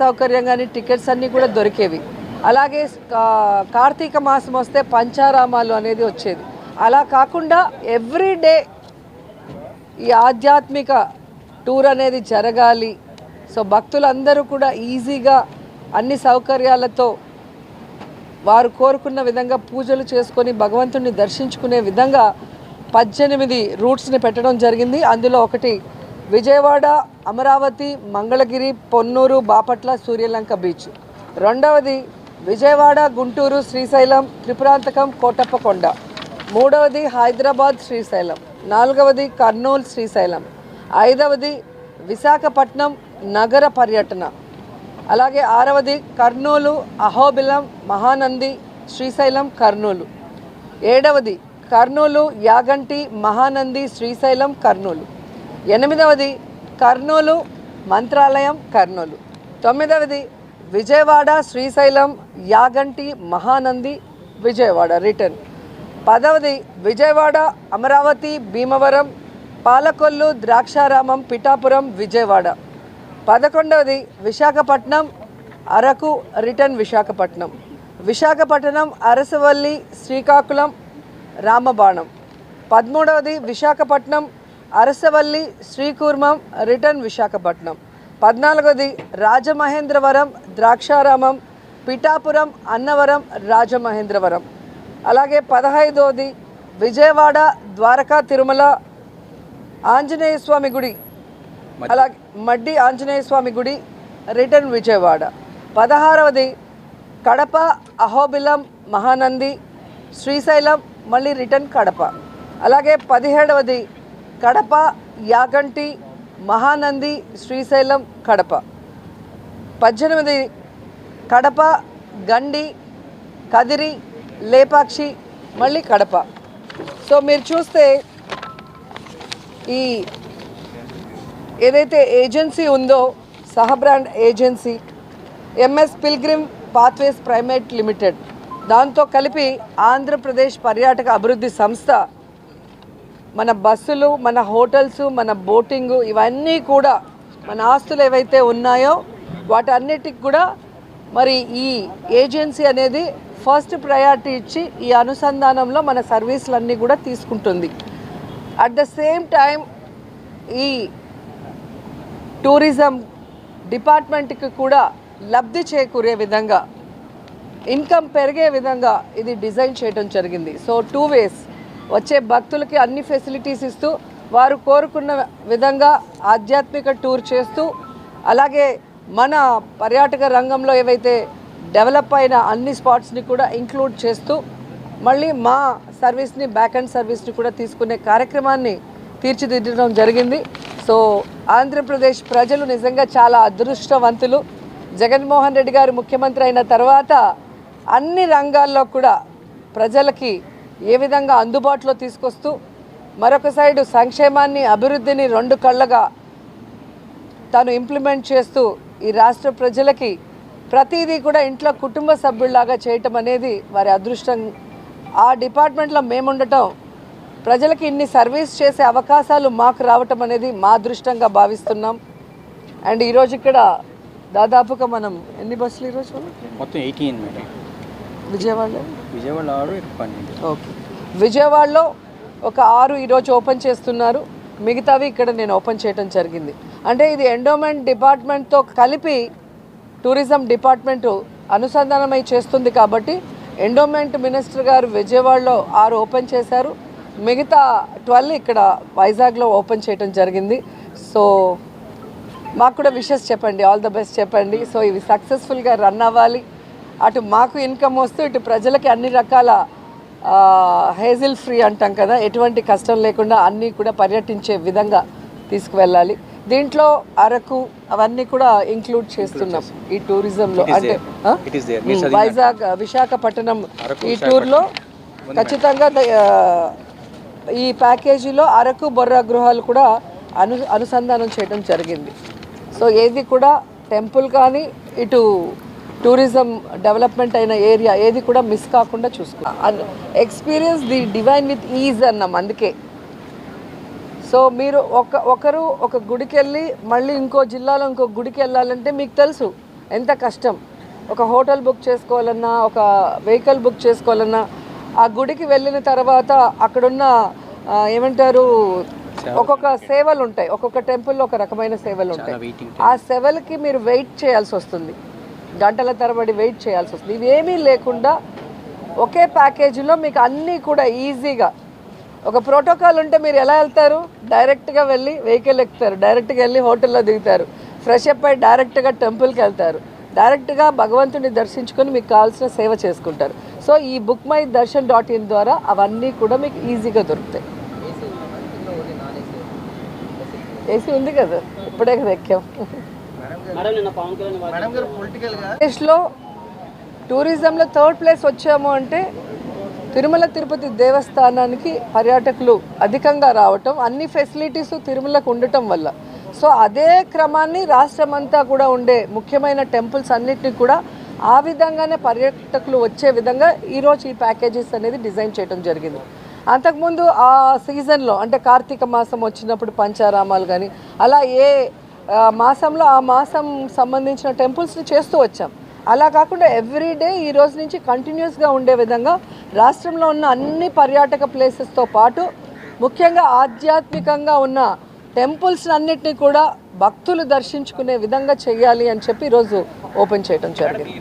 సౌకర్యం కానీ టికెట్స్ అన్నీ కూడా దొరికేవి. అలాగే కార్తీక మాసం వస్తే పంచారామాలు అనేది వచ్చేది. అలా కాకుండా ఎవ్రీ డే ఈ ఆధ్యాత్మిక టూర్ అనేది జరగాలి. సో భక్తులందరూ కూడా ఈజీగా అన్ని సౌకర్యాలతో వారు కోరుకున్న విధంగా పూజలు చేసుకొని భగవంతుడిని దర్శించుకునే విధంగా పద్దెనిమిది రూట్స్ని పెట్టడం జరిగింది. అందులో ఒకటి విజయవాడ అమరావతి మంగళగిరి పొన్నూరు బాపట్ల సూర్యలంక బీచ్. రెండవది విజయవాడ గుంటూరు శ్రీశైలం త్రిపురాంతకం కోటప్పకొండ. మూడవది హైదరాబాద్ శ్రీశైలం. నాలుగవది కర్నూలు శ్రీశైలం. ఐదవది విశాఖపట్నం నగర పర్యటన. అలాగే ఆరవది కర్నూలు అహోబిలం మహానంది శ్రీశైలం కర్నూలు. ఏడవది కర్నూలు యాగంటి మహానంది శ్రీశైలం కర్నూలు. ఎనిమిదవది కర్నూలు మంత్రాలయం కర్నూలు. తొమ్మిదవది విజయవాడ శ్రీశైలం యాగంటి మహానంది విజయవాడ రిటర్న్. పదవది విజయవాడ అమరావతి భీమవరం పాలకొల్లు ద్రాక్షారామం పిఠాపురం విజయవాడ. పదకొండవది విశాఖపట్నం అరకు రిటర్న్ విశాఖపట్నం. విశాఖపట్నం అరసవల్లి శ్రీకాకుళం రామబాణం. పదమూడవది విశాఖపట్నం అరసవల్లి శ్రీకూర్మం రిటర్న్ విశాఖపట్నం. పద్నాలుగవది రాజమహేంద్రవరం ద్రాక్షారామం పిఠాపురం అన్నవరం రాజమహేంద్రవరం. అలాగే పదహైదవది విజయవాడ ద్వారకా తిరుమల ఆంజనేయ స్వామి గుడి అలాగే మడ్డి ఆంజనేయ స్వామి గుడి రిటర్న్ విజయవాడ. పదహారవది కడప అహోబిలం మహానంది శ్రీశైలం మళ్ళీ రిటర్న్ కడప. అలాగే పదిహేడవది కడప యాగంటి మహానంది శ్రీశైలం కడప. పద్దెనిమిది కడప గండి కదిరి లేపాక్షి మళ్ళీ కడప. సో మీరు చూస్తే ఈ ఏదైతే ఏజెన్సీ ఉందో సహబ్రాండ్ agency M S pilgrim pathways private limited దాంతో కలిపి ఆంధ్రప్రదేశ్ పర్యాటక అభివృద్ధి సంస్థ మన బస్సులు మన హోటల్స్ మన బోటింగ్ ఇవన్నీ కూడా మన ఆస్తులు ఏవైతే ఉన్నాయో వాటన్నిటికి కూడా మరి ఈ ఏజెన్సీ అనేది ఫస్ట్ ప్రయారిటీ ఇచ్చి ఈ అనుసంధానంలో మన సర్వీసులన్నీ కూడా తీసుకుంటుంది. అట్ ద సేమ్ టైం ఈ టూరిజం డిపార్ట్మెంట్కి కూడా లబ్ధి చేకూరే విధంగా ఇన్కమ్ పెరిగే విధంగా ఇది డిజైన్ చేయడం జరిగింది. సో టూ వేస్ వచ్చే భక్తులకి అన్ని ఫెసిలిటీస్ ఇస్తూ వారు కోరుకున్న విధంగా ఆధ్యాత్మిక టూర్ చేస్తూ అలాగే మన పర్యాటక రంగంలో ఏవైతే డెవలప్ అయిన అన్ని స్పాట్స్ని కూడా ఇంక్లూడ్ చేస్తూ మళ్ళీ మా సర్వీస్ని బ్యాక్ అండ్ సర్వీస్ని కూడా తీసుకునే కార్యక్రమాన్ని తీర్చిదిద్దడం జరిగింది. సో ఆంధ్రప్రదేశ్ ప్రజలు నిజంగా చాలా అదృష్టవంతులు. జగన్మోహన్ రెడ్డి గారు ముఖ్యమంత్రి అయిన తర్వాత అన్ని రంగాల్లో కూడా ప్రజలకి ఏ విధంగా అందుబాటులో తీసుకొస్తూ మరొక సైడు సంక్షేమాన్ని అభివృద్ధిని రెండు కళ్ళగా తాను ఇంప్లిమెంట్ చేస్తూ ఈ రాష్ట్ర ప్రజలకి ప్రతిదీ కూడా ఇంట్లో కుటుంబ సభ్యుల్లాగా చేయటం అనేది వారి అదృష్టం. ఆ డిపార్ట్మెంట్లో మేముండటం ప్రజలకి ఇన్ని సర్వీస్ చేసే అవకాశాలు మాకు రావటం అనేది మా అదృష్టంగా భావిస్తున్నాం. అండ్ ఈరోజు ఇక్కడ దాదాపుగా మనం ఎన్ని బస్సులు ఈరోజు? మొత్తం ఎయిటీన్ మేడం. విజయవాడలో విజయవాడ ఆరు ఇక్కడ పన్నెండు. ఓకే. విజయవాడలో ఒక ఆరు ఈరోజు ఓపెన్ చేస్తున్నారు. మిగతావి ఇక్కడ నేను ఓపెన్ చేయడం జరిగింది. అంటే ఇది ఎండోమెంట్ డిపార్ట్మెంట్తో కలిపి టూరిజం డిపార్ట్మెంటు అనుసంధానమై చేస్తుంది కాబట్టి ఎండోమెంట్ మినిస్టర్ గారు విజయవాడలో ఆరు ఓపెన్ చేశారు. మిగతా ట్వెల్వ్ ఇక్కడ వైజాగ్లో ఓపెన్ చేయడం జరిగింది. సో మాకు కూడా విషెస్ చెప్పండి. ఆల్ ద బెస్ట్ చెప్పండి. సో ఇవి సక్సెస్ఫుల్గా రన్ అవ్వాలి. అటు మాకు ఇన్కమ్ వస్తూ ఇటు ప్రజలకి అన్ని రకాల హేజిల్ ఫ్రీ అంటాం కదా. ఎటువంటి కష్టం లేకుండా అన్నీ కూడా పర్యటించే విధంగా తీసుకువెళ్ళాలి. దీంట్లో అరకు అవన్నీ కూడా ఇంక్లూడ్ చేస్తున్నాం ఈ టూరిజంలో అంటే వైజాగ్ విశాఖపట్నం ఈ టూర్లో ఖచ్చితంగా ఈ ప్యాకేజీలో అరకు బొర్రా గృహాలు కూడా అను అనుసంధానం చేయడం జరిగింది. సో ఏది కూడా టెంపుల్ కానీ ఇటు టూరిజం డెవలప్మెంట్ అయిన ఏరియా ఏది కూడా మిస్ కాకుండా చూసుకున్నాం. Experience the divine with ease అన్నాం అందుకే. సో మీరు ఒక ఒకరు ఒక గుడికి వెళ్ళి మళ్ళీ ఇంకో జిల్లాలో ఇంకో గుడికి వెళ్ళాలంటే మీకు తెలుసు ఎంత కష్టం. ఒక హోటల్ బుక్ చేసుకోవాలన్నా ఒక వెహికల్ బుక్ చేసుకోవాలన్నా ఆ గుడికి వెళ్ళిన తర్వాత అక్కడున్న ఏమంటారు ఒక్కొక్క సేవలు ఉంటాయి. ఒక్కొక్క టెంపుల్లో ఒక రకమైన సేవలు ఉంటాయి. ఆ సెవెల్కి మీరు వెయిట్ చేయాల్సి వస్తుంది. గంటల తరబడి వెయిట్ చేయాల్సి వస్తుంది. ఇవేమీ లేకుండా ఒకే ప్యాకేజీలో మీకు అన్నీ కూడా ఈజీగా ఒక ప్రోటోకాల్ ఉంటే మీరు ఎలా వెళ్తారు? డైరెక్ట్గా వెళ్ళి వెహికల్ ఎక్కుతారు. డైరెక్ట్గా వెళ్ళి హోటల్లో దిగుతారు. ఫ్రెష్ అప్ అయి డైరెక్ట్గా టెంపుల్కి వెళ్తారు. డైరెక్ట్గా భగవంతుని దర్శించుకొని మీకు కావాల్సిన సేవ చేసుకుంటారు. సో ఈ book my darshan dot in ద్వారా అవన్నీ కూడా మీకు ఈజీగా దొరుకుతాయి. ఏసీ ఉంది కదా. ఇప్పుడే కదా ఎక్కాం. దేశంలో టూరిజంలో థర్డ్ ప్లేస్ వచ్చాము అంటే తిరుమల తిరుపతి దేవస్థానానికి పర్యాటకులు అధికంగా రావటం అన్ని ఫెసిలిటీస్ తిరుమలకు ఉండటం వల్ల. సో అదే క్రమాన్ని రాష్ట్రం అంతా కూడా ఉండే ముఖ్యమైన టెంపుల్స్ అన్నిటిని కూడా ఆ విధంగానే పర్యాటకులు వచ్చే విధంగా ఈరోజు ఈ ప్యాకేజెస్ అనేది డిజైన్ చేయడం జరిగింది. అంతకుముందు ఆ సీజన్లో అంటే కార్తీక మాసం వచ్చినప్పుడు పంచారామాలు కానీ అలా ఏ మాసంలో ఆ మాసం సంబంధించిన టెంపుల్స్ని చేస్తూ వచ్చాం. అలా కాకుండా ఎవ్రీ డే ఈ రోజు నుంచి కంటిన్యూస్గా ఉండే విధంగా రాష్ట్రంలో ఉన్న అన్ని పర్యాటక ప్లేసెస్తో పాటు ముఖ్యంగా ఆధ్యాత్మికంగా ఉన్న టెంపుల్స్ అన్నిటినీ కూడా భక్తులు దర్శించుకునే విధంగా చేయాలి అని చెప్పి ఈరోజు ఓపెన్ చేయడం జరిగింది.